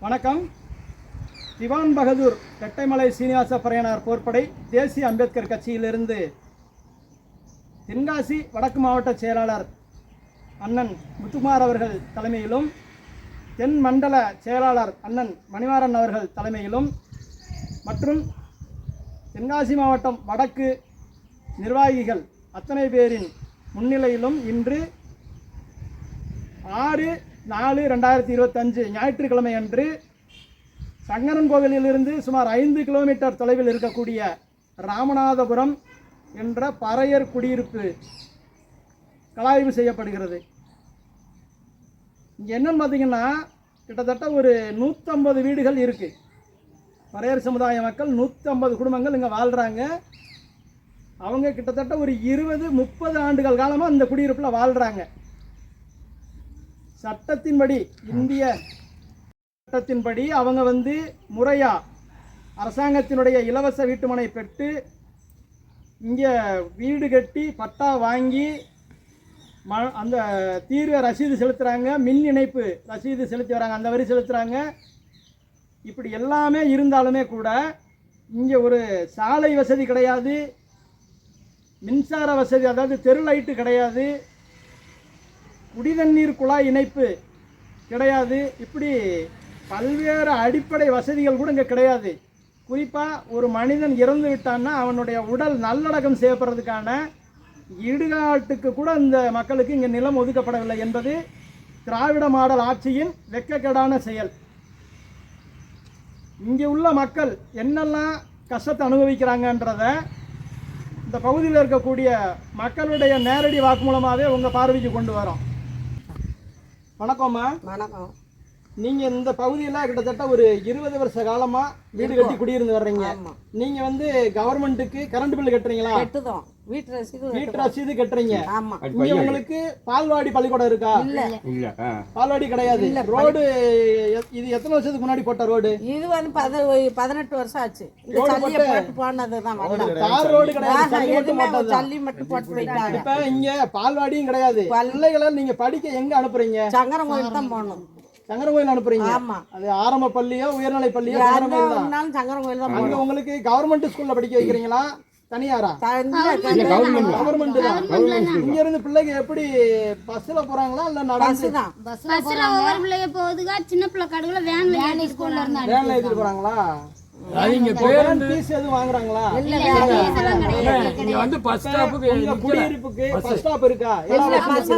வணக்கம். திவான் பகதூர் ரெட்டைமலை சீனிவாச பரையனார் போர்ப்படை தேசிய அம்பேத்கர் கட்சியிலிருந்து தென்காசி வடக்கு மாவட்ட செயலாளர் அண்ணன் முத்துக்குமார் அவர்கள் தலைமையிலும் தென் மண்டல செயலாளர் அண்ணன் மணிமாறன் அவர்கள் தலைமையிலும் மற்றும் தென்காசி மாவட்டம் வடக்கு நிர்வாகிகள் அத்தனை பேரின் முன்னிலையிலும் இன்று ஆறு நாலு ரெண்டாயிரத்தி இருபத்தஞ்சு ஞாயிற்றுக்கிழமை அன்று சங்கரன் கோவிலிலிருந்து சுமார் ஐந்து கிலோமீட்டர் தொலைவில் இருக்கக்கூடிய ராமநாதபுரம் என்ற பறையர் குடியிருப்பு கலாய்வு செய்யப்படுகிறது. இங்கே என்னன்னு பார்த்தீங்கன்னா கிட்டத்தட்ட ஒரு நூற்றம்பது வீடுகள் இருக்குது பறையர் சமுதாய மக்கள் நூற்றம்பது குடும்பங்கள் இங்கே வாழ்கிறாங்க அவங்க கிட்டத்தட்ட ஒரு இருபது முப்பது ஆண்டுகள் காலமாக இந்த குடியிருப்பில் வாழ்கிறாங்க சட்டத்தின்படி இந்திய சட்டத்தின்படி அவங்க வந்து முறையா அரசாங்கத்தினுடைய இலவச வீட்டுமனை பெற்று இங்கே வீடு கட்டி பட்டா வாங்கி ம அந்த தீர்வை ரசீது செலுத்துகிறாங்க மின் இணைப்பு ரசீது செலுத்தி வராங்க அந்த வரி செலுத்துகிறாங்க இப்படி எல்லாமே இருந்தாலுமே கூட இங்கே ஒரு சாலை வசதி கிடையாது மின்சார வசதி அதாவது தெரு லைட்டு கிடையாது. குடிதண்ணீர் குழாய் இணைப்பு கிடையாது. இப்படி பல்வேறு அடிப்படை வசதிகள் கூட இங்கே கிடையாது. குறிப்பாக ஒரு மனிதன் இறந்து விட்டான்னா அவனுடைய உடல் நல்லடக்கம் செய்யப்படுறதுக்கான இடுகாட்டுக்கு கூட இந்த மக்களுக்கு இங்கே நிலம் ஒதுக்கப்படவில்லை என்பது திராவிட மாடல் ஆட்சியின் வெக்கக்கேடான செயல். இங்கே உள்ள மக்கள் என்னெல்லாம் கஷ்டத்தை அனுபவிக்கிறாங்கன்றத இந்த பகுதியில் இருக்கக்கூடிய மக்களுடைய நேரடி வாக்குமூலமாகவே உங்கள் பார்வைக்கு கொண்டு வரோம். வணக்கம்மா. வணக்கம். நீங்கள் இந்த பகுதியில் கிட்டத்தட்ட ஒரு இருபது வருஷ காலமாக வீடு கட்டி குடியிருந்து வர்றீங்க. ஆமா. நீங்கள் வந்து கவர்மெண்ட்டுக்கு கரண்ட் பில் கட்டுறீங்களா? கெட்டுதோம். வீட்டு ரசீது வீட்டு ரசீது கட்டுறீங்க. ஆமா. இங்க உங்களுக்கு பால்வாடி பள்ளிக்கூடம் இருக்கா? இல்ல. இல்ல. பால்வாடி கிடையாது. ரோடு எ- இது எத்தனை வருஷத்துக்கு முன்னாடி போட்ட ரோடு? இது வந்து பத பதினெட்டு வருஷம் ஆச்சு. இந்த சல்லியை போட்டு போனதுதான் தார் ரோடு கிடையாது. சல்லி மட்டும் போட்டு போயிட்டாங்க. இப்ப இங்க பால்வாடியும் கிடையாது. பிள்ளைகளை நீங்க படிக்க எங்க அனுப்புறீங்க? சங்கரம் கோயில் தான் போகணும். சங்கர கோயில் அனுப்புறீங்க? ஆமா. அது ஆரம்ப பள்ளியோ உயர்நிலை பள்ளியோ சங்கர கோயில் தான்? அங்க உங்களுக்கு கவர்மெண்ட் ஸ்கூல்ல படிக்க வைக்கிறீங்களா? தனியாரா? கவர்மெண்ட் இங்க இருந்து பிள்ளைங்க எப்படி பஸ்ல போறாங்களா இல்ல நடந்து? பஸ்ல ஒவ்வொரு பிள்ளைங்க போகுதுக்கா சின்ன பிள்ளை கடைகளை வேன்ல ஏறி ஸ்கூல்ல இருந்து வேன்ல ஏத்திட்டு போறாங்களா? அவங்க வேன் ஃபீஸ் எதுவும் வாங்குறாங்களா? இங்க வந்து பஸ் ஸ்டாப்புக்கு உங்க குடியிருப்புக்கு பஸ் ஸ்டாப் இருக்கா? பஸ்?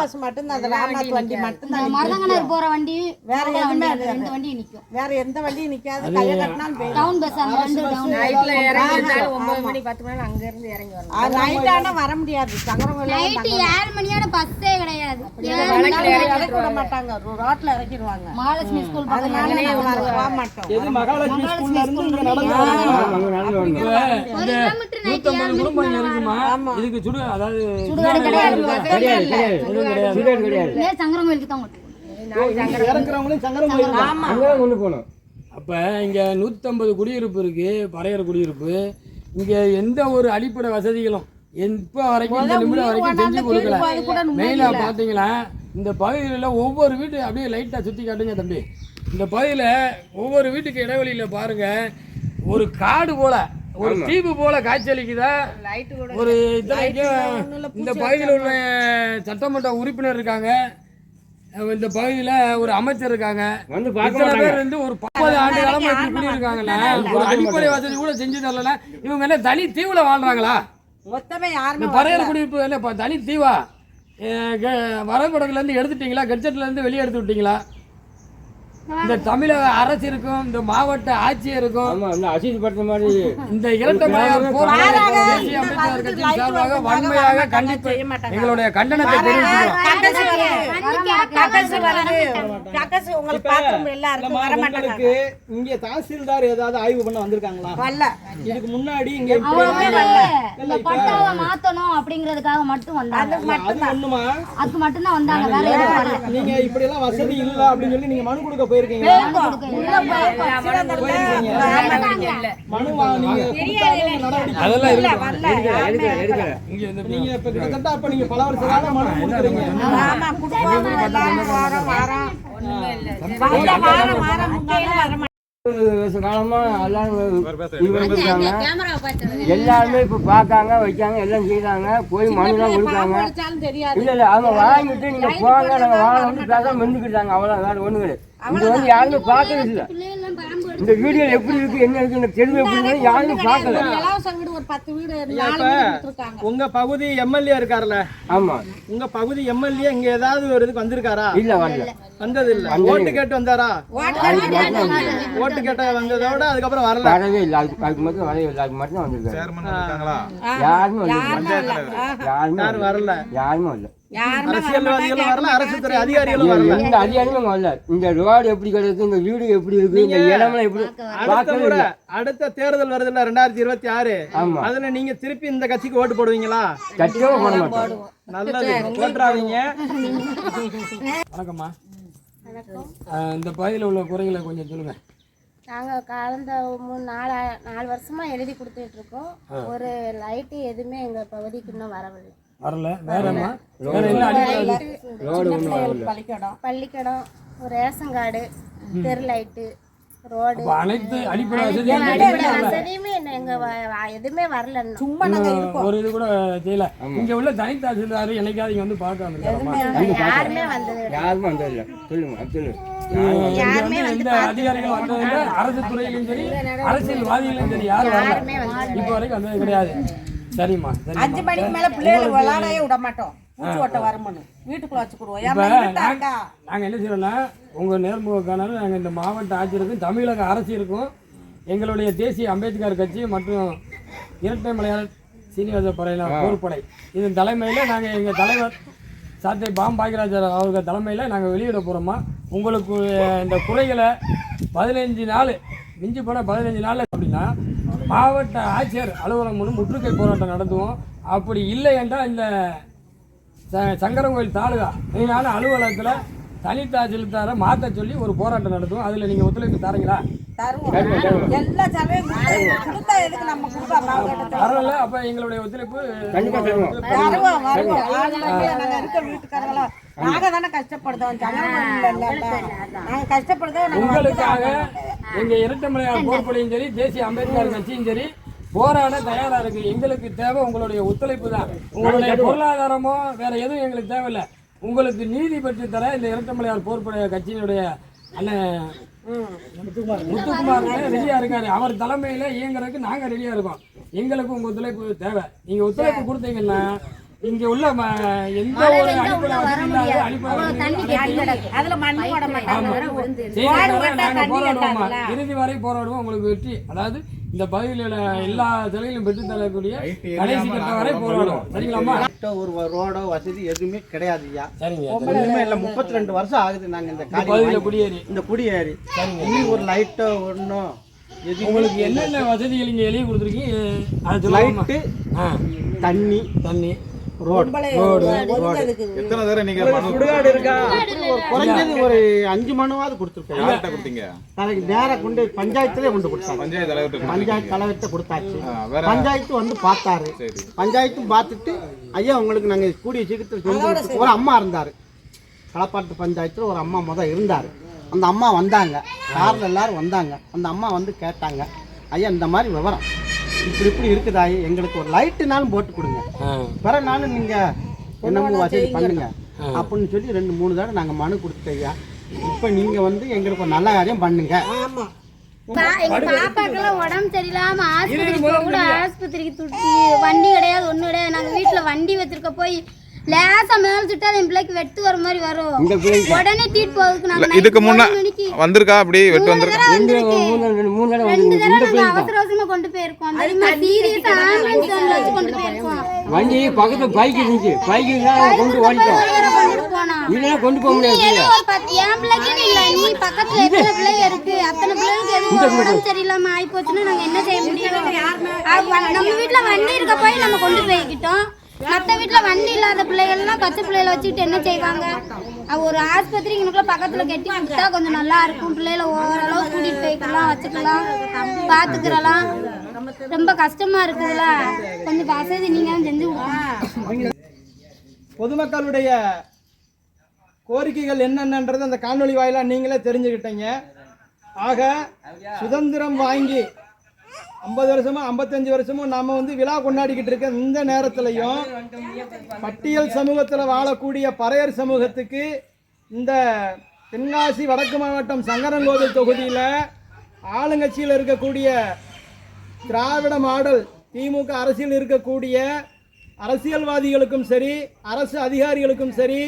பஸ் மட்டும் அந்த ராமநாத் வண்டி மட்டும் தான் மருதங்கனர் போற வண்டி வேற எதுவுமே வண்டி. ரெண்டு வண்டி நிக்கும். வேற எந்த வண்டியும் நிக்காது. கையை கட்டினாலும் டவுன் பஸ் அந்த ரெண்டு டவுன் அது நைட் ஆனா வர முடியாது. சங்கரம் கோயில் நைட்டு ஏழு மணியோட பஸ்ஸே கிடையாது. இறக்கி விட மாட்டாங்க. ரோட்ல இறக்கிடுவாங்க. மகாலட்சுமி ஸ்கூல் அதனால போக மாட்டோம். எது மகாலட்சுமி ஸ்கூல்ல இருந்து இங்க நடந்து நூத்தம்பது குடும்பம் இருக்குமா? இதுக்கு சுடு அதாவது சுடுகாடு கிடையாது. கிடையாது. கிடையாது. சங்கரன் கோயிலுக்கு தான் இறக்குறவங்களும் சங்கரம் கோயில் கொண்டு போகணும். அப்ப இங்க நூத்தம்பது குடியிருப்பு இருக்கு பறையர் குடியிருப்பு. இங்க எந்த ஒரு அடிப்படை வசதிகளும் இப்போ வரைக்கும் இந்த நிமிடம் வரைக்கும் செஞ்சு கொடுக்கல. அது கூட மெயினா பாத்தீங்கன்னா இந்த பகுதியில் ஒவ்வொரு வீட்டு அப்படியே லைட்டா சுத்தி காட்டுங்க தம்பி. இந்த பகுதியில ஒவ்வொரு வீட்டுக்கு இடைவெளியில பாருங்க. ஒரு காடு போல ஒரு தீவு போல காட்சியளிக்குதா ஒரு இத்தனைக்கும் இந்த பகுதியில் உள்ள சட்டமன்ற உறுப்பினர் இருக்காங்க. இந்த பகுதியில் ஒரு அமைச்சர் இருக்காங்க. இத்தனை பேர் வந்து ஒரு முப்பது ஆண்டு காலமா இப்படி குடியிருக்காங்கல்ல ஒரு அடிப்படை வசதி கூட செஞ்சு தரல. இவங்க என்ன தனி தீவுல வாழ்றாங்களா? மொத்தமே யாருமே பறையர் குடியிருப்பு என்ன தனி தீவா? வரைபடத்துல இருந்து எடுத்துட்டீங்களா? கெட்ஜெட்லேருந்து வெளியே எடுத்து விட்டீங்களா? இந்த தமிழக அரசு இருக்கும் இந்த மாவட்ட ஆட்சியர் இருக்கும் ஆமா இந்த அசீஸ் படுத்த மாதிரி இந்த கட்சியின் சார்பாக வன்மையாக கண்டித்து செய்ய மாட்டாங்க. எங்களுடைய கண்டனத்தை உங்களுக்கு இங்க தாசில்தார் ஏதாவது ஆய்வு பண்ண வந்திருக்காங்களா? இதுக்கு முன்னாடி இங்க மாத்தணும் அப்படிங்கறதுக்காக மட்டும் வந்தாங்க. அது ஒண்ணுமா? அதுக்கு மட்டும் தான் வந்தாங்க. வேற எதுவும் வரல. நீங்க இப்படி எல்லாம் வசதி இல்ல அப்படின்னு சொல்லி நீங்க மனு கொடுக்க போய் சிறந்ததுல மனு அதெல்லாம் நீங்க இப்ப கிட்டத்தட்ட அப்ப நீங்க பல வருஷ காலம் மனு கொடுக்குறீங்க. குடுப்பாங்க எல்லாரும் வந்த எல்லாரும் இருக்காங்க எல்லாருமே இப்ப பார்க்காங்க வைக்காங்க எல்லாம் செய்யறாங்க போய் மனுலாம் கொடுக்காங்க இல்ல இல்ல அவங்க வாங்கிட்டு நீங்க போங்க நாங்க வாங்கணும்னு பேச மெந்துக்கிட்டாங்க அவ்வளவு வேற ஒண்ணு கிடையாது இங்க வந்து யாருமே பார்க்கவே இல்ல. இந்த வீடியோ எப்படி இருக்கு என்ன இருக்கு இந்த தெருவு எப்படி இருக்கு யாருமே பார்க்கல. உங்க பகுதி எம்எல்ஏ இருக்காருல்ல ஆமா. உங்க பகுதி எம்எல்ஏ இங்க ஏதாவது ஒரு இதுக்கு வந்திருக்காரா? இல்ல வரல. வந்தது இல்ல ஓட்டு கேட்டு வந்தாரா? ஓட்டு கேட்ட வந்ததோட அதுக்கப்புறம் வரல. வரவே இல்லை. அதுக்கு அதுக்கு மட்டும் வரவே இல்லை. அதுக்கு மட்டும் வந்திருக்காரு. யாருமே யாருமே யாரும் வரல. யாருமே வரல. யாருமே அரசியல்வாதிகளும் வரல அரசு துறை அதிகாரிகளும் வரல. எந்த அதிகாரமே வரல. இந்த ரோடு எப்படி கிடக்கு இந்த வீடு எப்படி இருக்கு இந்த இடம்லாம் எப்படி அடுத்த முறை அடுத்த தேர்தல் வருதுல்ல ரெண்டாயிரத்தி இருபத்தி ஆறு. ஆமா. அதுல நீங்க திருப்பி இந்த கட்சிக்கு ஓட்டு போடுவீங்களா? சட்டமே போட மாட்டோம். நல்லது. போட்டுறாதீங்க வணக்கம்மா. இந்த பகுதியில் உள்ள குறைகளை கொஞ்சம் சொல்லுங்க. நாங்கள் கடந்த மூணு நாலு நாலு வருஷமா எழுதி கொடுத்துட்டு இருக்கோம். ஒரு லைட்டு எதுவுமே எங்கள் பகுதிக்கு இன்னும் வரவில்லை. வரல. வேற என்ன? வேற என்ன அடிப்படை பள்ளிக்கடம். ஒரு ரேஷன் கார்டு தெரு லைட்டு ரோடு. அனைத்து அடிப்படை வசதியும் எங்க எதுவுமே வரல. சும்மா நாங்க இருக்கோம். ஒரு இது கூட செய்யல. இங்க உள்ள தனி தாசில்தார் என்னைக்காவது இங்க வந்து பார்க்க வந்திருக்காரமா யாருமே வந்தது. யாருமே வந்ததில்லை சொல்லுங்க அது சொல்லு. இங்க வந்து எந்த அதிகாரிகள் வந்ததில்ல அரசு துறையிலும் சரி அரசியல்வாதிகளும் சரி யாரும் வரல. இப்போ வரைக்கும் வந்தது கிடையாது. சரிம்மா அஞ்சு மணிக்கு மேல பிள்ளைகளை விளையாடவே விட மாட்டோம் பூச்சி ஓட்ட வரும்னு வீட்டுக்குள்ள வச்சுக்கிடுவோம். ஏன் இருட்டாக்கா நாங்கள் என்ன செய்யறோம்னா உங்கள் நேர்முகக்கானால நாங்கள் இந்த மாவட்ட ஆட்சியருக்கும் தமிழக அரசியலுக்கும் எங்களுடைய தேசிய அம்பேத்கர் கட்சி மற்றும் இரட்டை மலையாள சீனிவாச படையினர் போர்ப்படை இதன் தலைமையில் நாங்கள் எங்கள் தலைவர் சாத்தை பாம் பாக்கியராஜர் அவர்கள் தலைமையில் நாங்கள் வெளியிட போகிறோமா உங்களுக்கு இந்த குறைகளை பதினைஞ்சு நாள் மிஞ்சி போனால் பதினஞ்சு நாள் அப்படின்னா மாவட்ட ஆட்சியர் அலுவலகம் மூலம் முற்றுகை போராட்டம் நடத்துவோம். அப்படி இல்லை என்றால் இந்த ச- சங்கரங்கோயில் தாலுகா மெயினான அலுவலகத்தில் தனி தாசில்தாரை மாற்ற சொல்லி ஒரு போராட்டம் நடத்துவோம். அதில் நீங்கள் ஒத்துழைப்பு தரீங்களா? தரல அப்போ எங்களுடைய ஒத்துழைப்பு நாங்க நாங்க நாங்க நாங்க உங்களுக்காக எங்கள் இரட்டமலையார் போர்ப்படையும் சரி தேசிய அம்பேத்கர் கட்சியும் சரி போராட தயாரா இருக்கு. எங்களுக்கு தேவை உங்களுடைய ஒத்துழைப்பு தான். உங்களுடைய பொருளாதாரமோ வேற எதுவும் எங்களுக்கு தேவையில்லை. உங்களுக்கு நீதி பெற்று தர இந்த இரட்டமலையார் போர்ப்படை கட்சியினுடைய அண்ணன் முத்துக்குமார். ரெடியா இருக்காரு. அவர் தலைமையில இயங்குறதுக்கு நாங்க ரெடியா இருக்கோம். எங்களுக்கு உங்க ஒத்துழைப்பு தேவை. நீங்க ஒத்துழைப்பு கொடுத்தீங்கன்னா இங்க உள்ள எந்த ஒரு அடிப்படை போராடுவோமா இறுதி வரை போராடுவோம். உங்களுக்கு வெற்றி. அதாவது இந்த பகுதியில் எல்லா தொழிலும் பெற்று தரக்கூடிய கடைசி கட்ட வரை போராடுவோம். சரிங்களாம்மா? ஒரு ரோடோ வசதி எதுவுமே கிடையாது ஐயா. சரிங்க. இல்லை முப்பத்தி ரெண்டு வருஷம் ஆகுது நாங்க இந்த பகுதியில். குடியேறி. இந்த குடியேறி. இன்னும் ஒரு லைட்டோ ஒன்றும் உங்களுக்கு என்னென்ன வசதிகள் இங்க எழுதி கொடுத்துருக்கீங்க? லைட்டு ஆ. தண்ணி. தண்ணி. எத்தனை தடவை நீங்க சுடுகாடு இருக்கா? ஒரு குறைஞ்சது ஒரு அஞ்சு மனுவாவது கொடுத்துருக்கோம் யார்கிட்ட கொடுத்தீங்க? நாளைக்கு நேரா கொண்டு பஞ்சாயத்துல கொண்டு கொடுத்தாங்க. பஞ்சாயத்து தலைவர்கிட்ட பஞ்சாயத்து தலைவர்கிட்ட கொடுத்தாச்சு. பஞ்சாயத்து வந்து பார்த்தாரு. சரி. பஞ்சாயத்தும் பார்த்துட்டு ஐயா உங்களுக்கு நாங்க கூடிய சீக்கிரத்தில் ஒரு அம்மா இருந்தாரு. களப்பாட்டு பஞ்சாயத்துல ஒரு அம்மா முத இருந்தாரு. அந்த அம்மா வந்தாங்க. காரில் எல்லாரும் வந்தாங்க. அந்த அம்மா வந்து கேட்டாங்க ஐயா இந்த மாதிரி விவரம் இப்படி இப்படி இருக்குதா? எங்களுக்கு ஒரு லைட்டுனாலும் போட்டு கொடுங்க. பிற நாளும் நீங்க என்னமோ வசதி பண்ணுங்க. அப்படின்னு சொல்லி ரெண்டு மூணு தடவை நாங்க மனு கொடுத்துட்டோம் ஐயா. இப்போ நீங்க வந்து எங்களுக்கு ஒரு நல்ல காரியம் பண்ணுங்க. ஆமா. பா- எங்க பாப்பாக்கெல்லாம் உடம்பு சரியில்லாம ஆஸ்பத்திரிக்கு கூட ஆஸ்பத்திரிக்கு துட்டி வண்டி கிடையாது ஒண்ணும் கிடையாது. நாங்க வீட்டுல வண்டி வச்சிருக்க போய் லேசா மேல சுட்டா என் பிள்ளைக்கு வெட்டு வர மாதிரி வரும். இந்த பிள்ளைக்கு உடனே தீட் போகுதுக்கு நாங்க இதுக்கு முன்ன வந்திருக்கா? அப்படி வெட்டு வந்திருக்கா. மூணு மூணு தடவை ரெண்டு வந்து தடவை இந்த நாங்க பிள்ளைக்கு அவசர அவசரமா கொண்டு போயிருக்கோம். தெரியுமா சீரியஸா ஆம்புலன்ஸ் வச்சு கொண்டு போயிருக்கோம். வண்டி பக்கத்துல பைக் இருந்துச்சு. பைக் இருந்தா கொண்டு ஓடிட்டோம். வேற கொண்டு போக முடியாது ஏதோ ஒரு பத்து என் பிள்ளைக்குன்னு இல்ல நீ பக்கத்துல எத்தனை பிள்ளைங்க இருக்கு? அத்தனை பிள்ளைங்களுக்கு எதுவும் உடம்பு சரியில்லாம ஆயி போச்சுன்னா நாங்க என்ன செய்ய முடியும்? அது நம்ம வீட்டுல வண்டி இருக்க போய் நம்ம கொண்டு போய்கிட்டோம் மற்ற வீட்டில் வண்டி இல்லாத பிள்ளைகள்லாம் பச்சை பிள்ளைகளை வச்சுக்கிட்டு என்ன செய்வாங்க? ஒரு ஆஸ்பத்திரி இங்கனுக்குள்ள பக்கத்தில் கட்டி கொடுத்தா கொஞ்சம் நல்லா இருக்கும். பிள்ளைகளை ஓரளவு கூட்டிகிட்டு போய்க்கலாம் வச்சுக்கலாம் பார்த்துக்கிறலாம் ரொம்ப கஷ்டமாக இருக்குதுல்ல கொஞ்சம் வசதி நீங்கள் செஞ்சு பொதுமக்களுடைய கோரிக்கைகள் என்னென்னன்றது அந்த காணொலி வாயிலாக நீங்களே தெரிஞ்சுக்கிட்டீங்க. ஆக சுதந்திரம் வாங்கி ஐம்பது வருஷமும் ஐம்பத்தஞ்சு வருஷமும் நம்ம வந்து விழா கொண்டாடிக்கிட்டு இருக்க இந்த நேரத்திலையும் பட்டியல் சமூகத்தில் வாழக்கூடிய பறையர் சமூகத்துக்கு இந்த தென்காசி வடக்கு மாவட்டம் சங்கரங்கோவில் தொகுதியில் ஆளுங்கட்சியில் இருக்கக்கூடிய திராவிட மாடல் திமுக அரசியல் இருக்கக்கூடிய அரசியல்வாதிகளுக்கும் சரி அரசு அதிகாரிகளுக்கும் சரி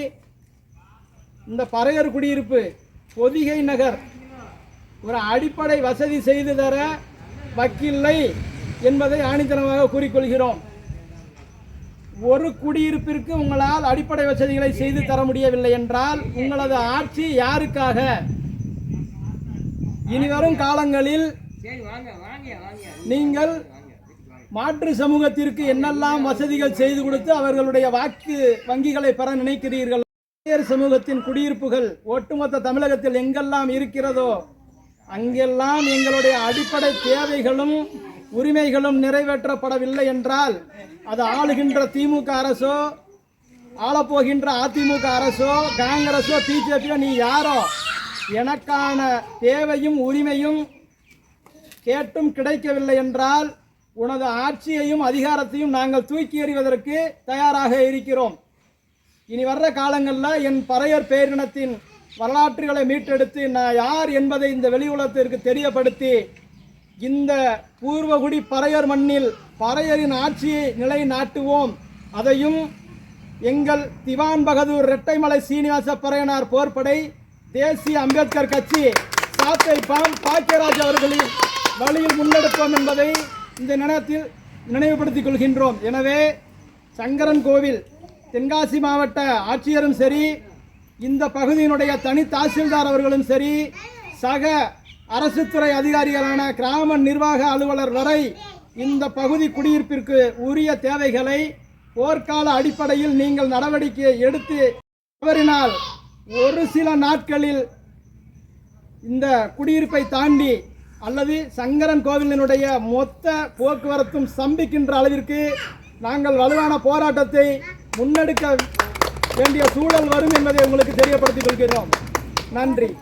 இந்த பறையர் குடியிருப்பு பொதிகை நகர் ஒரு அடிப்படை வசதி செய்து தர வக்கில்லை என்பதை ஆணித்தனமாக கூறிக்கொள்கிறோம். ஒரு குடியிருப்பிற்கு உங்களால் அடிப்படை வசதிகளை செய்து தர முடியவில்லை என்றால் உங்களது ஆட்சி யாருக்காக? இனிவரும் காலங்களில் நீங்கள் மாற்று சமூகத்திற்கு என்னெல்லாம் வசதிகள் செய்து கொடுத்து அவர்களுடைய வாக்கு வங்கிகளை பெற நினைக்கிறீர்கள்? சமூகத்தின் குடியிருப்புகள் ஒட்டுமொத்த தமிழகத்தில் எங்கெல்லாம் இருக்கிறதோ அங்கெல்லாம் எங்களுடைய அடிப்படை தேவைகளும் உரிமைகளும் நிறைவேற்றப்படவில்லை என்றால் அது ஆளுகின்ற திமுக அரசோ ஆளப்போகின்ற அதிமுக அரசோ காங்கிரஸோ பிஜேபியோ நீ யாரோ எனக்கான தேவையும் உரிமையும் கேட்டும் கிடைக்கவில்லை என்றால் உனது ஆட்சியையும் அதிகாரத்தையும் நாங்கள் தூக்கி எறிவதற்கு தயாராக இருக்கிறோம். இனி வர்ற காலங்களில் என் பறையர் பேரினத்தின் வரலாற்றுகளை மீட்டெடுத்து நான் யார் என்பதை இந்த வெளி உலகத்திற்கு தெரியப்படுத்தி இந்த பூர்வகுடி பறையர் மண்ணில் பறையரின் ஆட்சியை நிலைநாட்டுவோம். அதையும் எங்கள் திவான் பகதூர் இரட்டைமலை சீனிவாச பறையனார் போர்ப்படை தேசிய அம்பேத்கர் கட்சி சாத்தை பாம் பாக்கியராஜ் அவர்களின் வழியில் முன்னெடுப்போம் என்பதை இந்த நேரத்தில் நினைவுபடுத்திக் கொள்கின்றோம். எனவே சங்கரன் கோவில் தென்காசி மாவட்ட ஆட்சியரும் சரி இந்த பகுதியினுடைய தனி தாசில்தார் அவர்களும் சரி சக அரசு துறை அதிகாரிகளான கிராம நிர்வாக அலுவலர் வரை இந்த பகுதி குடியிருப்பிற்கு உரிய தேவைகளை போர்க்கால அடிப்படையில் நீங்கள் நடவடிக்கை எடுத்து தவறினால் ஒரு சில நாட்களில் இந்த குடியிருப்பை தாண்டி அல்லது சங்கரன் கோவிலினுடைய மொத்த போக்குவரத்தும் ஸ்தம்பிக்கின்ற அளவிற்கு நாங்கள் வலுவான போராட்டத்தை முன்னெடுக்க வேண்டிய சூழல் வரும் என்பதை உங்களுக்கு தெரியப்படுத்திக் கொள்கிறோம். நன்றி.